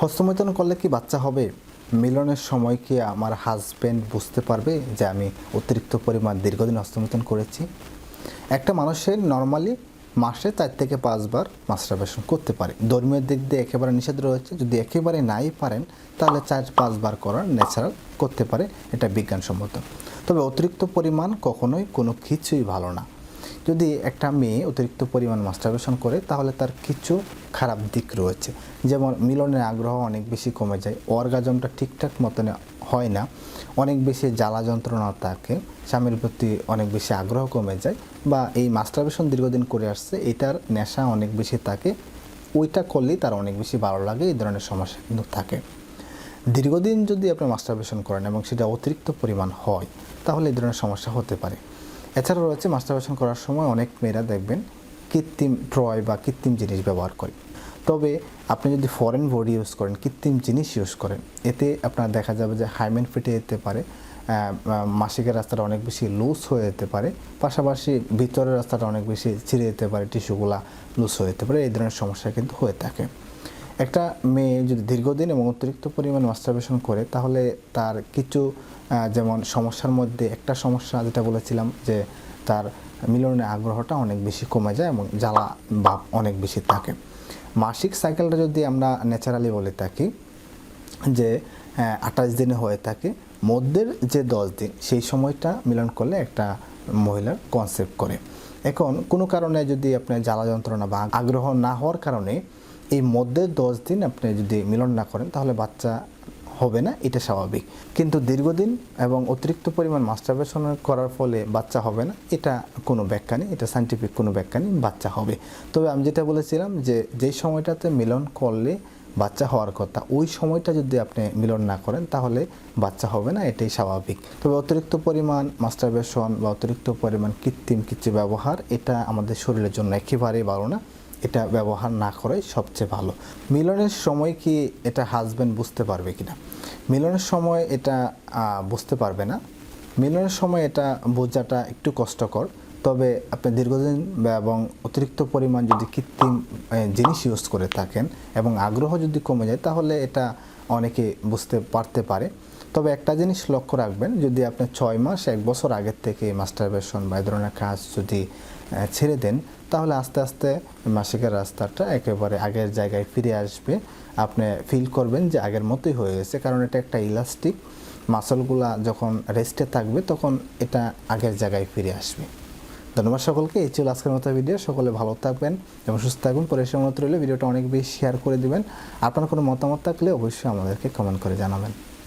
হস্তমৈথুন করলে কি বাচ্চা হবে? মিলনের সময় কি আমার হাজব্যান্ড বুঝতে পারবে যে আমি অতিরিক্ত পরিমাণ দীর্ঘদিন হস্তমৈথুন করেছি? একটা মানুষের নর্মালি মাসে চার থেকে পাঁচবার মাস্টারবেশন করতে পারে। ধর্মীয় দিক দিয়ে একেবারে নিষেধ রয়েছে। যদি একেবারে নাই পারেন, তাহলে চার পাঁচবার করার ন্যাচারাল করতে পারে। এটা বিজ্ঞানসম্মত। তবে অতিরিক্ত পরিমাণ কখনোই কোনো কিছুই ভালো না। যদি একটা মেয়ে অতিরিক্ত পরিমাণ মাস্টারবেশন করে, তাহলে তার কিছু খারাপ দিক রয়েছে। যেমন মিলনের আগ্রহ অনেক বেশি কমে যায় অর্গাজমটা ঠিকঠাক মতন হয় না, অনেক বেশি জ্বালা যন্ত্রণা থাকে, স্বামীর প্রতি অনেক বেশি আগ্রহ কমে যায়, বা এই মাস্টারবেশন দীর্ঘদিন করে আসছে, এটার নেশা অনেক বেশি থাকে, ওইটা করলেই তার অনেক বেশি ভালো লাগে, এই ধরনের সমস্যা কিন্তু থাকে। দীর্ঘদিন যদি আপনি মাস্টারবেশন করেন এবং সেটা অতিরিক্ত পরিমাণ হয়, তাহলে এই ধরনের সমস্যা হতে পারে। এছাড়াও রয়েছে মাস্টারবেশন করার সময় অনেক মেয়েরা দেখবেন কৃত্রিম ট্রয় বা কৃত্রিম জিনিস ব্যবহার করে। তবে আপনি যদি ফরেন বডি ইউজ করেন, কৃত্রিম জিনিস ইউজ করেন, এতে আপনার দেখা যাবে যে হাইমেন ফেটে যেতে পারে মাসিকের রাস্তাটা অনেক বেশি লুজ হয়ে যেতে পারে, পাশাপাশি ভিতরের রাস্তাটা অনেক বেশি ছিঁড়ে যেতে পারে টিস্যুগুলা লুজ হয়ে যেতে পারে, এই ধরনের সমস্যা কিন্তু হয়ে থাকে। একটা মেয়ে যদি দীর্ঘদিন এবং অতিরিক্ত পরিমাণ মাস্টারবেশন করে, তাহলে তার কিছু যেমন সমস্যার মধ্যে একটা সমস্যা যেটা বলেছিলাম যে তার মিলনের আগ্রহটা অনেক বেশি কমে যায় এবং জ্বালা ভাব অনেক বেশি থাকে। মাসিক সাইকেলটা যদি আমরা ন্যাচারালি বলে থাকি, যে আঠাশ দিনে হয়ে থাকে, মধ্যের যে দশ দিন, সেই সময়টা মিলন করলে একটা মহিলার কনসেপ্ট করে। এখন কোনো কারণে যদি আপনার জ্বালা যন্ত্রণা বা আগ্রহ না হওয়ার কারণে এই মধ্যে দশ দিন আপনি যদি মিলন না করেন, তাহলে বাচ্চা হবে না, এটা স্বাভাবিক। কিন্তু দীর্ঘদিন এবং অতিরিক্ত পরিমাণ মাস্টারবেশন করার ফলে বাচ্চা হবে না, এটা কোনো ব্যাখ্যা নেই, এটা সাইন্টিফিক কোনো ব্যাখ্যা নেই, বাচ্চা হবে। তবে আমি যেটা বলেছিলাম যে যেই সময়টাতে মিলন করলে বাচ্চা হওয়ার কথা, ওই সময়টা যদি আপনি মিলন না করেন, তাহলে বাচ্চা হবে না, এটাই স্বাভাবিক। তবে অতিরিক্ত পরিমাণ মাস্টারবেশন বা অতিরিক্ত পরিমাণ কৃত্রিম কিছু ব্যবহার, এটা আমাদের শরীরের জন্য একেবারেই ভালো না। এটা ব্যবহার না করাই সবচেয়ে ভালো। মিলনের সময় কি এটা হাজব্যান্ড বুঝতে পারবে কিনা? মিলনের সময় এটা বুঝতে পারবে না। মিলনের সময় এটা বোঝাটা একটু কষ্টকর। তবে আপনি দীর্ঘদিন এবং অতিরিক্ত পরিমাণ যদি কৃত্রিম জিনিস ইউজ করে থাকেন এবং আগ্রহ যদি কমে যায়, তাহলে এটা অনেকে বুঝতে পারতে পারে। তবে একটা জিনিস লক্ষ্য রাখবেন, যদি আপনি ছয় মাস, এক বছর আগের থেকে মাস্টারবেশন বা এই ধরনের কাজ যদি ছেড়ে দেন তাহলে আস্তে আস্তে মাসিকের রাস্তাটা একেবারে আগের জায়গায় ফিরে আসবে। আপনি ফিল করবেন যে আগের মতোই হয়ে গেছে, কারণ এটা একটা ইলাস্টিক মাসলগুলা যখন রেস্টে থাকবে তখন এটা আগের জায়গায় ফিরে আসবে। ধন্যবাদ সকলকে, এই ছিল আজকের মতো ভিডিও সকলে ভালো থাকবেন এবং সুস্থ থাকবেন। পরিশ্রম অনুরোধ রইলে, ভিডিওটা অনেক বেশি শেয়ার করে দিবেন। আপনার কোনো মতামত থাকলে অবশ্যই আমাদেরকে কমেন্ট করে জানাবেন।